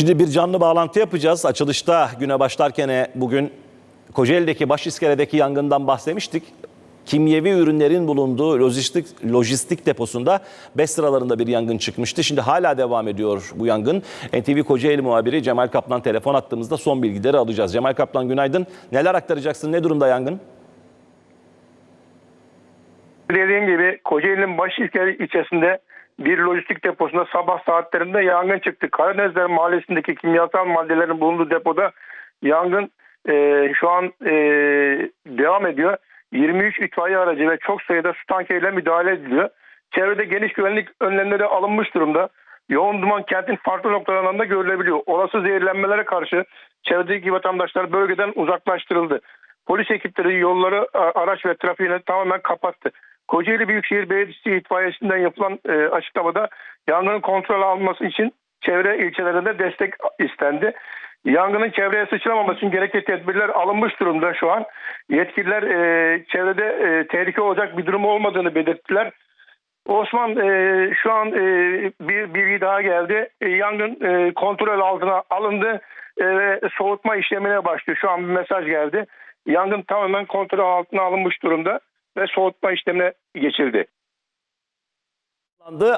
Şimdi bir canlı bağlantı yapacağız. Açılışta güne başlarken e, bugün Kocaeli'deki Başiskele'deki yangından bahsetmiştik. Kimyevi ürünlerin bulunduğu lojistik, lojistik deposunda 5 sıralarında bir yangın çıkmıştı. Şimdi hala devam ediyor bu yangın. NTV Kocaeli muhabiri Cemal Kaplan telefon attığımızda son bilgileri alacağız. Cemal Kaplan günaydın. Neler aktaracaksın? Ne durumda yangın? Dediğim gibi Kocaeli'nin Başiskele ilçesinde bir lojistik deposunda sabah saatlerinde yangın çıktı. Karadenizler Mahallesi'ndeki kimyasal maddelerin bulunduğu depoda yangın e, şu an e, devam ediyor. 23 itfaiye aracı ve çok sayıda su tankeriyle müdahale ediliyor. Çevrede geniş güvenlik önlemleri alınmış durumda. Yoğun duman kentin farklı noktalarından da görülebiliyor. Olası zehirlenmelere karşı çevredeki vatandaşlar bölgeden uzaklaştırıldı. Polis ekipleri yolları, araç ve trafiğini tamamen kapattı. Kocaeli Büyükşehir Belediyesi itfaiyesinden yapılan e, açıklamada yangının kontrol alınması için çevre ilçelerinde destek istendi. Yangının çevreye sıçramaması için gerekli tedbirler alınmış durumda şu an. Yetkililer e, çevrede e, tehlike olacak bir durum olmadığını belirttiler. Osman e, şu an e, bir bilgi daha geldi. E, yangın e, kontrol altına alındı e, ve soğutma işlemine başlıyor. Şu an bir mesaj geldi. Yangın tamamen kontrol altına alınmış durumda ve soğutma işlemine geçildi.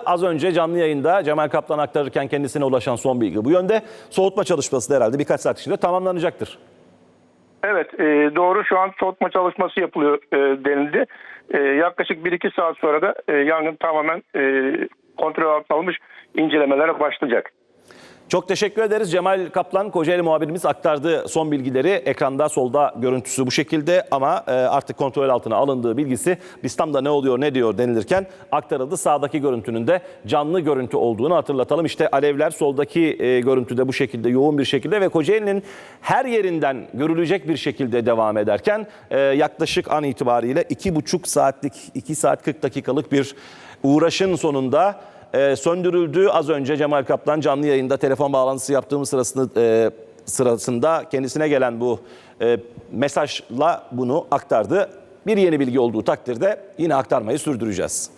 Az önce canlı yayında Cemal Kaplan aktarırken kendisine ulaşan son bilgi bu yönde. Soğutma çalışması da herhalde birkaç saat içinde tamamlanacaktır. Evet e, doğru şu an soğutma çalışması yapılıyor e, denildi. E, yaklaşık 1-2 saat sonra da e, yangın tamamen e, kontrol altına alınmış incelemelere başlayacak. Çok teşekkür ederiz. Cemal Kaplan, Kocaeli muhabirimiz aktardı son bilgileri. Ekranda solda görüntüsü bu şekilde ama e, artık kontrol altına alındığı bilgisi Bistam'da ne oluyor ne diyor denilirken aktarıldı. Sağdaki görüntünün de canlı görüntü olduğunu hatırlatalım. İşte alevler soldaki e, görüntüde bu şekilde yoğun bir şekilde ve Kocaeli'nin her yerinden görülecek bir şekilde devam ederken e, yaklaşık an itibariyle 2,5 saatlik 2 saat 40 dakikalık bir uğraşın sonunda e, söndürüldü. Az önce Cemal Kaplan canlı yayında telefon bağlantısı yaptığımız sırasında, e, sırasında kendisine gelen bu e, mesajla bunu aktardı. Bir yeni bilgi olduğu takdirde yine aktarmayı sürdüreceğiz.